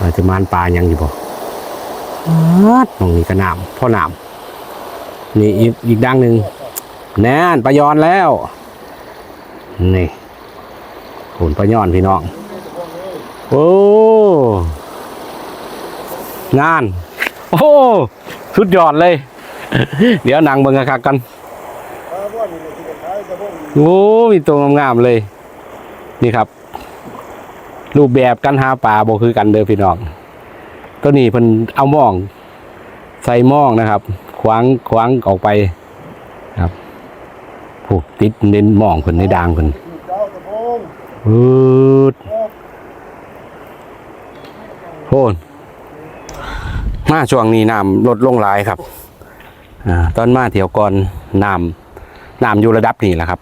อาจจะมานปลายังอยู่บ่อาดมองนี่ก็น้ำพ่อน้ำนี่อีกอีกดังหนึ่งแน่นปลายอนแล้ว นี่โขนปลายอนพี่น้อง โอ้งาน โอ้สุดยอดเลย เดี๋ยวหนังเบิ่งคักๆกัน โอ้ มีตัวงามๆเลย นี่ครับ รูปแบบการหาปลาบ่คือกันเด้อพี่น้องตัวนี้เพิ่นเอาหม่อง ใส่หม่องนะครับ ขวางขวางออกไปครับผูกติดเน้นหม่องเพิ่นในดางเพิ่นอืดโพ่นมาช่วงนี้น้ำลดลงหลายครับอ่าตอนมาเที่ยวก่อนน้ำน้ำอยู่ระดับนี้แหละครับ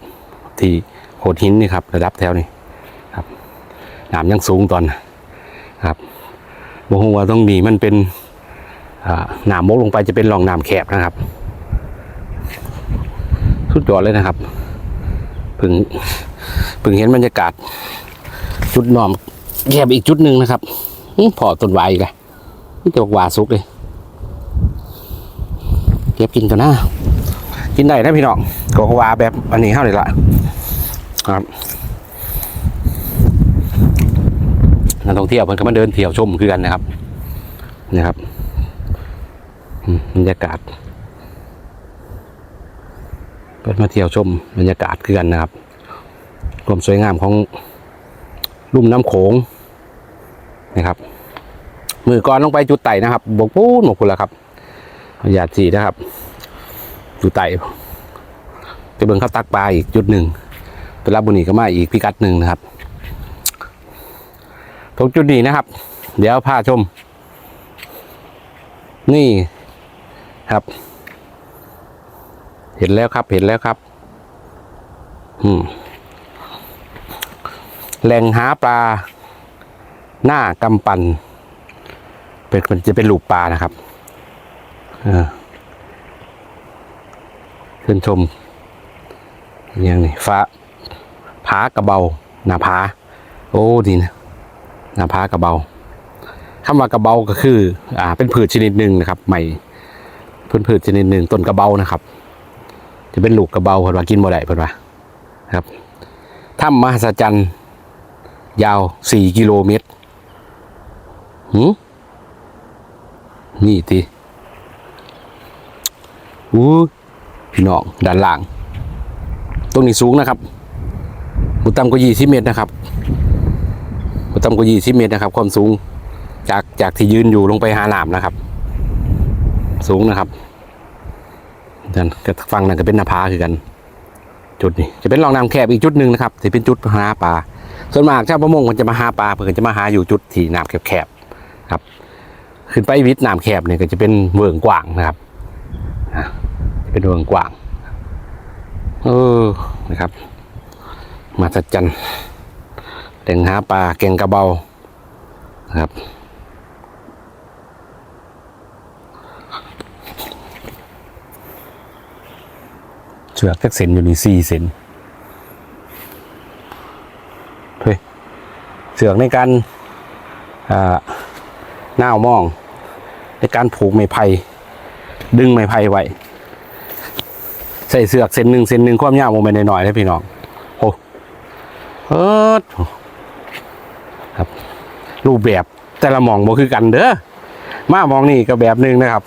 ที่โขดหินนี่ครับ ระดับแถวนี้ น้ำยังสูงตอนครับบอกว่าต้องมีมันเป็นอ่าน้ำมกลงไปจะเป็นรองน้ำแคบนะครับ สุดยอดเลยนะครับพึ่งพึ่งเห็นบรรยากาศ จุดนอมแคบอีกจุดหนึ่งนะครับอื้อพอต้นไวอีกอะนี่จะบอกว่าสุกเลยเก็บกินกันนะกินได้นะพี่น้องก็ว่าแบบอันนี้เข้าเลยละครับ นักท่องเที่ยวเพิ่นก็มาเดินเที่ยวชมคือกันนะครับนะครับบรรยากาศเพิ่นมาเที่ยวชมบรรยากาศคือกันนะครับความสวยงามของลุ่มน้ำโขงนะครับมือก่อนลงไปจุดไต่นะครับบกปูนบกคุณละครับหยาดสีนะครับจุดไต่ไปเบิ่งเขาตักปลาอีกจุดหนึ่งไปรับบุญนีก็มาอีกพิกัดหนึ่งนะครับ ตรงจุดนี้นะครับ เดี๋ยวพาชม นี่ครับ เห็นแล้วครับเห็นแล้วครับ อืมแหล่งหาปลา หน้ากำปันเป็นมันจะเป็นลูกปลานะครับเออขึ้นชมอย่างนี้ฟ้าผากระเบาหน้าผา โอ้ดีนะ หน้าผากระเบาคำว่ากระเบาก็คืออ่าเป็นพืชชนิดหนึ่งนะครับใหม่พื่นพืชชนิดหนึ่งต้นกระเบานะครับ จะเป็นลูกกระเบาเพิ่นว่ากินบ่ได้เพิ่นว่าครับถ้ำมหัศจรรย์ยาวสี่กิโลเมตรหืมนี่ทีอู้พี่น้องด้านล่าง ตรงนี้สูงนะครับมุต่ำกว่ายี่สิบเมตรนะครับ บ่ต่ำกว่า20เมตรนะครับ ความสูงจากจากที่ยืนอยู่ลงไปหาหน้ำนะครับ สูงนะครับนั่นก็ฟังนั่นก็เป็นหน้าผาคือกัน จุดนี้จะเป็นรองน้ำแคบอีกจุดหนึ่งนะครับที่เป็นจุดหาปลาส่วนมากชาวประมงมันจะมาหาปลาเพื่อจะมาหาอยู่จุดที่น้ำแคบๆครับ ขึ้นไปวิทน้ำแคบเนี่ยก็จะเป็นเวิงกว้างนะครับเป็นเวิงกว้างเออนะครับ มาจัดจันแห ล่งหาปลาแกงกระเบานะครับ เชือกจักเซนอยู่นี่สี่เซนเฮ้ยเสือกในการอ่าหน้ามอง ในการผูกไม้ไผ่ดึงไม้ไผ่ไว้ ใส่เสือกเส้นหนึ่งเส้นหนึ่งความยาวลงไปหน่อยๆนะพี่น้องโอ้เอิดครับ รูปแบบแต่ละหมองบ่คือกันเด้อมามองนี่ก็แบบหนึงนะครับ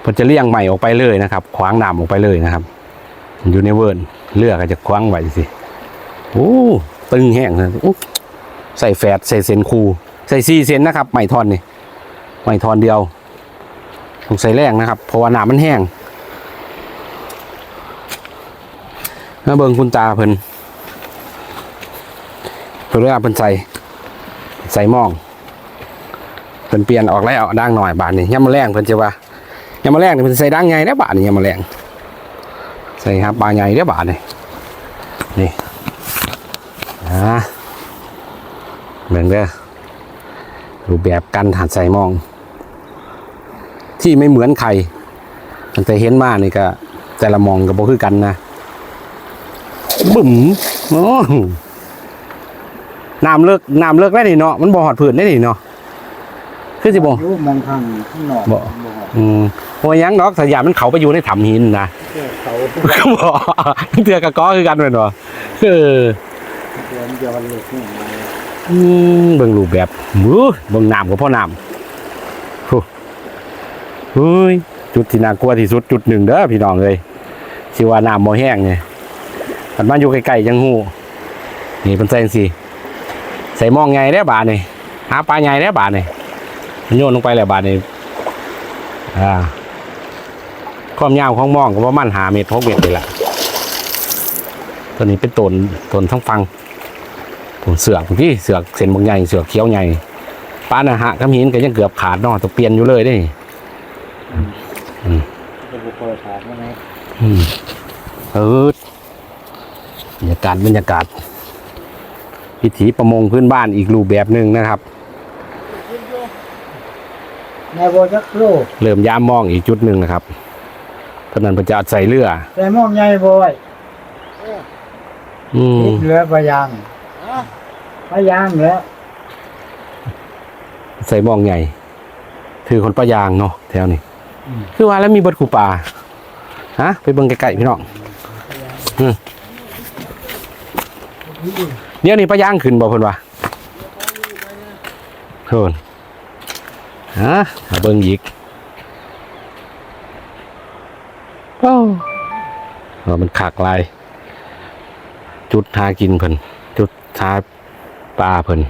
เพิ่นจะเลี่ยงใหม่ออกไปเลยนะครับ ขวางน้ำออกไปเลยนะครับอยู่ในเวิร์นเลือกก็จะขวางไว้สิโอ้ตึงแห้งเลยโอ้ใส่แฟดใส่เซนคู ใส่ซีเซนนะครับใหม่ทอนนี่ใหม่ทอนเดียวต้องใส่แรงนะครับ เพราะว่าน้ำมันแห้งแล้วเบิ่งคุณตาเพิ่นเพิ่นเวลาเพิ่นใส่ ใส่หม้องเพิ่นเปลี่ยนออกแล้วดังหน่อยบาทนี่ยามมาแรงเพิ่นจะว่ายามมาแรงนี่เพิ่นใส่ดังใหญ่แล้บาทนี่ยามมาแรงใส่ครับปลาใหญ่แล้บาทนี่นี่อ่าเบิ่งเด้อรูปแบบการหัดใส่หม้อง ที่ไม่เหมือนใครตั้งแต่เห็นมานี่ก็ แต่ละมองก็บ่คือกันนะบึ้มโอ้ น้ำเลิกน้ำเลิกได้นี่เนาะมันบ่หอดผืนได้นี่เนาะคือสิบ่อยู่มองทางข้างนอกบ่อืมโอ้ยยังดอกสยามมันเขาไปอยู่ในถ้ำหินนะเขาก็บอกเตือกระก้อคือกันเป็นบ่เออเดือนเดียวกันเลยนี่มาอืมเบิ่งรูปแบบมือเบิ่งน้ำกับพ่อน้ำโอ้เฮ้ยจุดที่น่ากลัวที่สุดจุดหนึ่งเด้อพี่น้องเลยสิว่าน้ำบ่แห้งไงมันมาอยู่ใกล้ๆยังหูนี่เป็นใส่จังซี่ ใส่หมองไงได้อบาดนี่หาปลาใหญ่ได้อบาดนี่มันโยนลงไปแล้วบาดนี่อ่าความยาวของหมองก็ประมาณ5เมตร6เมตรนี่แหละตัวนี้เป็นต้นต้นทั้งฟังผมเสือกพี่เสือกเส้นบางใหญ่เสือกเขียวใหญ่ป้านะฮะกำหินก็ยังเกือบขาดเนาะต้องเปลี่ยนอยู่เลยเด้จะบุกเปิดถามว่าไงอืมเออบรรยากาศบรรยากาศ วิถีประมงพื้นบ้านอีกรูปแบบหนึ่งนะครับนายโบจักโลเริ่มย่ามมองอีกจุดหนึ่งนะครับตอนนั้นพระจะใส่เรือแต่มอมใหญ่บอยอืมติดเรือปลายางปลายางเหลือใส่มองใหญ่ถือคนปะยางเนาะแถวนี้คือว่าแล้วมีเบิดคูป่าฮะไปเบิ่งไกลๆพี่น้องอืม เดี๋ยวนี้ปะยางขึ้นบ่เพิ่นว่าเพิ่นฮะเบิ่งอีกโอ้มันขากลาย จุดหากินเพิ่นจุดหาปลาเพิ่น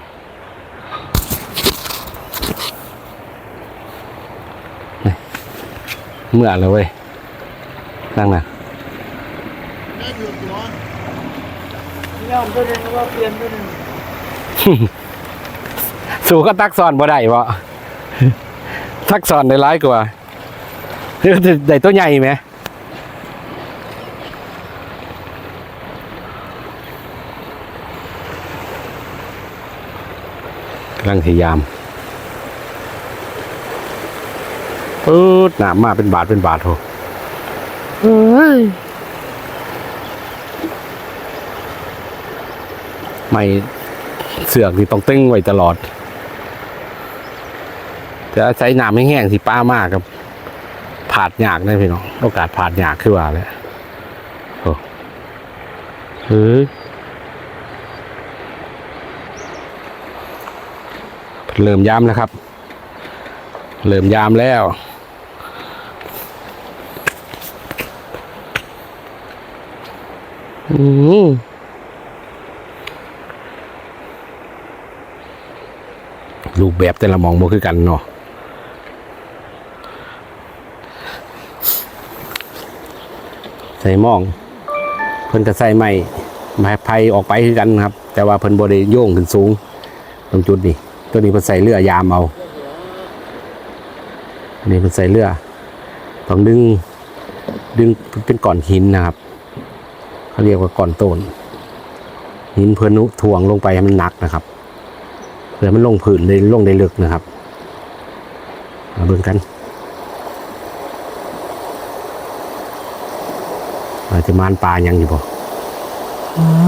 เมื่อแล้วเว้ยนั่งนะ ย่อมตัวนึงว่าเปลี่ยนตัวนึงสู่ก็ตักซ้อนบ่ได้บ่ตักซ้อนได้ร้ายกว่าเดี๋ยวได้ตัวใหญ่ไหมกำลังพยายามปื๊ดหนามมาเป็นบาทเป็นบาทโหเฮ้ย ไม่เสือกนี่ต้องตึงไว้ตลอดจะใช้น้ำแห้งๆที่ป้ามากครับผาดยากนะพี่น้องโอกาสผาดยากขึ้นว่าแล้วโอ้เฮ้ยเริ่มยามแล้วครับ เริ่มยามแล้วอืม รูปแบบแต่ละมองบ่คือกันเนาะใส่หมอง เพิ่นก็ใส่ไม้ไม้ไผ่ออกไปคือกันครับ แต่ว่าเพิ่นบ่ได้โยงขึ้นสูง ตรงจุดนี้ตัวนี้เพิ่นใส่เรือยามเอาอันนี้เพิ่นใส่เรือต้องดึงดึงเป็นก้อนหินนะครับเขาเรียกว่าก้อนโตนหินเพิ่นถ่วงลงไปให้มันหนักนะครับ เผื่อมันลงผืนได้ลงได้ลึกนะครับมาเบิ่งกันอาจจะมานปลายังอยู่บ่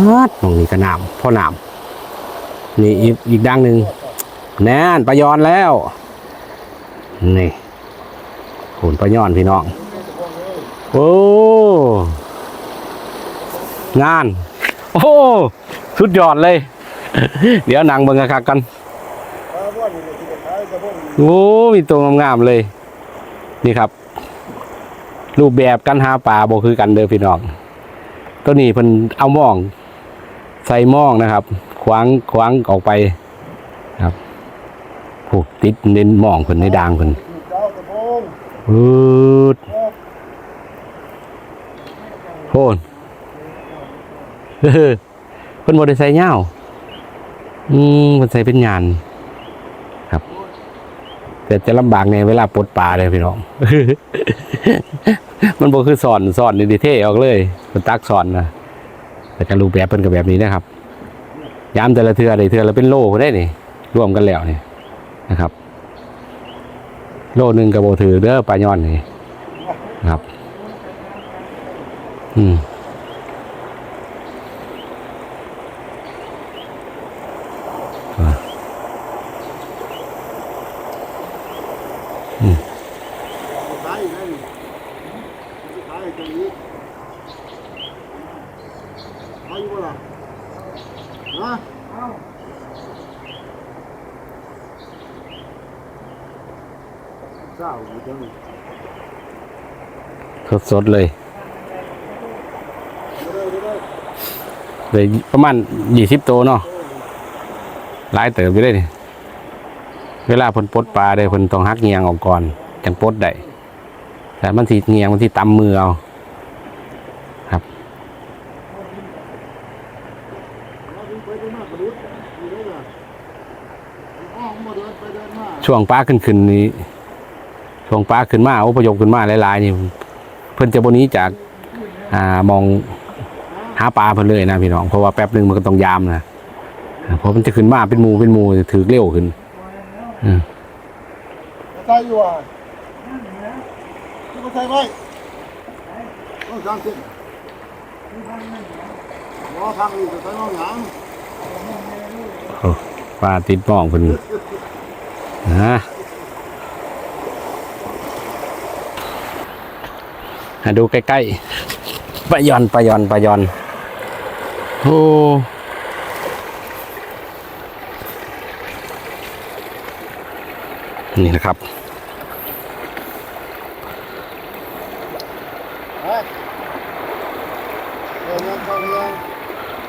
ฮัดมองนี่ก็น้ำพ่อน้ำนี่อีกอีกดังหนึ่งแน่นปลายอนแล้ว นี่โขนปลายอนพี่น้อง โอ้งาน โอ้ สุดยอดเลย เดี๋ยวนั่งเบิ่งคักๆกัน โอ้มีตัวงามๆเลย นี่ครับ รูปแบบการหาปลาบ่คือกันเด้อพี่น้องตัวนี้เพิ่นเอาหม่อง ใส่หม่องนะครับ ขวางขวางออกไปครับผูกติดเน้นหม่องเพิ่นในดางเพิ่นเจ้ากระโปงอืดโพนเพิ่นบ่ได้ใส่เหย้าอืมเพิ่นใส่เป็นหยาน แต่จะลำบากในเวลาปลดปลาเลยพี่น้อง มันบ่คือสอนสอนนี่ดิเท่ออกเลยมันตักสอนนะแต่การรูปแบบเป็นกับแบบนี้นะครับยามแต่ละเทือได้เทือละเป็นโลก็ได้นี่รวมกันแล้วนี่นะครับ โลหนึ่งกับโบถือเด้อปลาย่อนนี่นะครับ อืม ขายตรงนี้ขายอยู่ละฮะเจ้าอยู่จังสดๆเลยเลยประมาณยี่สิบตัวเนาะหลายเติบไปได้เวลาเพิ่นปลดปลาได้เพิ่นต้องหักเงียงออกก่อนจังปลดได้ แต่มันทีเงียงมันทีตำมือเอาเอาดึงไปดึงมากระดุดอยู่ได้ล่ะอ้อมมาเดินไปเดินมาช่วงปลาขึ้นขึ้นนี้ช่วงปลาขึ้นมาอพยพขึ้นมาหลายๆนี่เพิ่นจะบนนี้จากอ่ามองหาปลาเพิ่นเลยนะพี่น้องเพราะว่าแป๊บหนึ่งมันก็ต้องยามนะเพราะมันจะขึ้นมาเป็นมูเป็นมูถือเร็วขึ้นใส่อยู่อะ มาใส่ไว้ต้องสร้างขึ้นรอทางอยู่แต่ใส่น้องหยังปลาติดหมองเพิ่นนะมาดูใกล้ๆปลายอนปลายอนปลายอน โอ้นี่นะครับ เฮ้ยเดินยังเข้าเมือง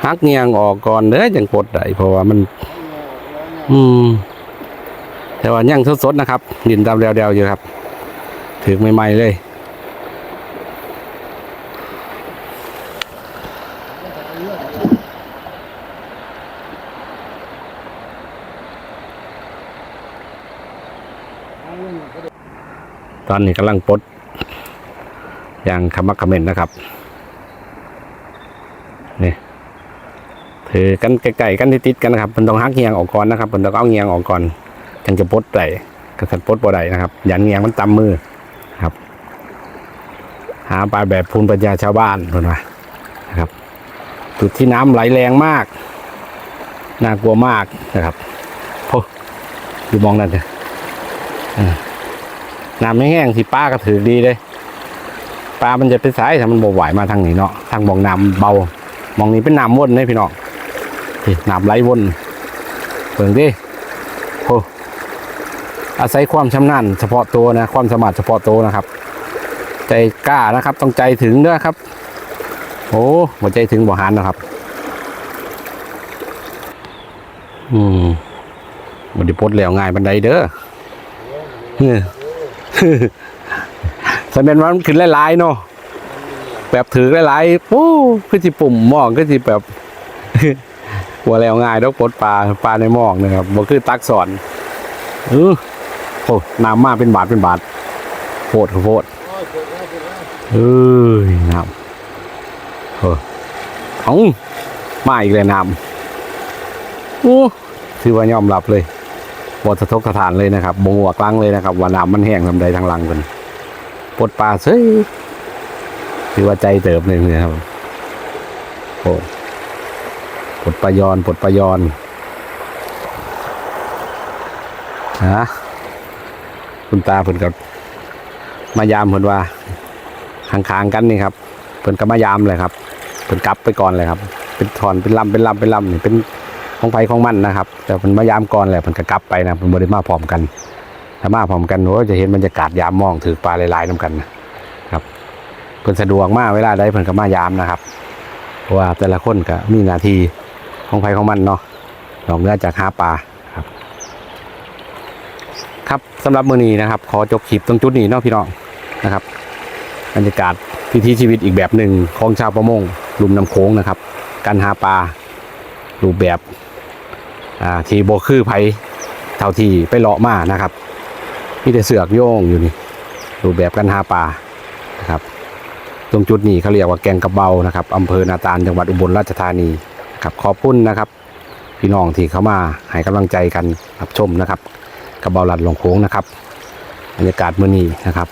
หักเงียงออกก่อนเด้อจังปลดได้เพราะว่ามัน อืม แต่ว่ายังสดๆนะครับ ดินดำเดียวๆอยู่ครับ ถือใหม่ๆเลยตอนนี้กำลังปลดอย่างขมักเขม้นนะครับ นี่ ถือกันไกลๆกันติดๆกันนะครับมันต้องหักเงียงออกก่อนนะครับมันต้องเอาเงียงออกก่อนจึงจะปดได้กระสันปดบ่ได้นะครับ ยันเงียงมันตำมือครับ หาปลาแบบภูมิปัญญาชาวบ้านเพิ่นว่านะครับ จุดที่น้ำไหลแรงมากน่ากลัวมากนะครับโอ้ดูมองนั่นเลยน้ำไม่แห้งที่ป้าก็ถือดีเลยปลามันจะไปสายแต่มันบวไหวมาทางนี้เนาะทางมองน้ำเบามองนี้เป็นน้ำวนเลยพี่น้อง น้ำไหลวนเบิ่งดิโอ้อาศัยความชำนาญเฉพาะตัวนะ ความสามารถเฉพาะตัวนะครับ ใจกล้านะครับ ต้องใจถึงด้วยครับ โอ้หัวใจถึงบ่หันนะครับ อืมมันด้ปลดแล้วง่ายบันไดเด้อเฮ้อสมัยมันขึ้นหลายๆเนาะแบบถือหลายๆปู้คือสิปุ่มมองก็สิแบบ หัวแล้วง่ายต้องปลดปลาปลาในหมองนะครับบ่คือตักสอนเออโอ้น้ำมาเป็นบาทเป็นบาทโพดโพดโอ้ยเปิดเปิดแล้วเอ้ยน้ำเออเอามาอีกเลยน้ำโอ้ถือว่ายอมรับเลยบทสะทกสถานเลยนะครับบงหัวกลังเลยนะครับ ว่าน้ำมันแห้งทำใดทางหลังกันปลดปลาเซ้ยถือว่าใจเติบเลยนะครับโอ้ ปลดปลายอนปลดปลายอนฮะคุณตาเพิ่นกับมายามเพิ่นว่าข้างๆกันนี่ครับเพิ่นก็มายามเลยครับเพิ่นกลับไปก่อนเลยครับ เป็นถอนเป็นลำเป็นลำเป็นลำนี่เป็นของไผของมันนะครับ แต่เพิ่นมายามก่อนแหละเพิ่นก็กลับไปนะเพิ่นบ่ได้มาพร้อมกันถ้ามาพร้อมกันโอ้จะเห็นบรรยากาศยามมองถือปลาหลายๆนํกันนะครับเพิ่นสะดวกมากเวลาใดเพิ่นก็มายามนะครับเพราะว่าแต่ละคนก็มีหน้าที่ ของไผ่ของมันเนาะนอกเหนือจากหาปลาครับ ครับสำหรับมื้อนี้นะครับ ขอจบคลิปตรงจุดนี้เนาะพี่น้องนะครับบรรยากาศวิถีชีวิตอีกแบบหนึ่งของชาวประมงลุมน้ำโขงนะครับ การหาปลารูปแบบอ่าที่โบคือไผ่เท่าที่ไปเลาะมานะครับมีแต่เสือกโยงอยู่นี่รูปแบบการหาปลานะครับ ตรงจุดนี้เขาเรียกว่าแกงกระเบานะครับอำเภอนาตาลจังหวัดอุบลราชธานี ครับขอบคุณนะครับ พี่น้องที่เข้ามาให้กำลังใจกันรับชมนะครับกระเบาลัดลงโค้งนะครับบรรยากาศมื้อนี้นะครับ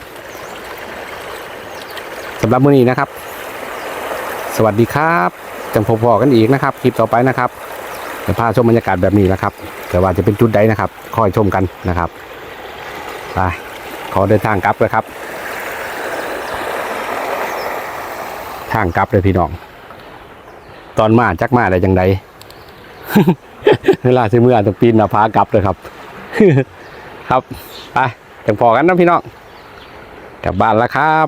สำหรับมื้อนี้นะครับ สวัสดีครับจังพบพอกันอีกนะครับคลิปต่อไปนะครับจะพาชมบรรยากาศแบบนี้นะครับ แต่ว่าจะเป็นจุดใดนะครับคอยชมกันนะครับไปขอเดินทางกลับเลยครับ ทางกลับเลยพี่น้อง ตอนมาจักมาได้จังไดเวลาสิเมื่อต้องปีนหน้าผากลับเลยครับ ครับไปจังพอกันนะพี่น้องกลับบ้านแล้วครับ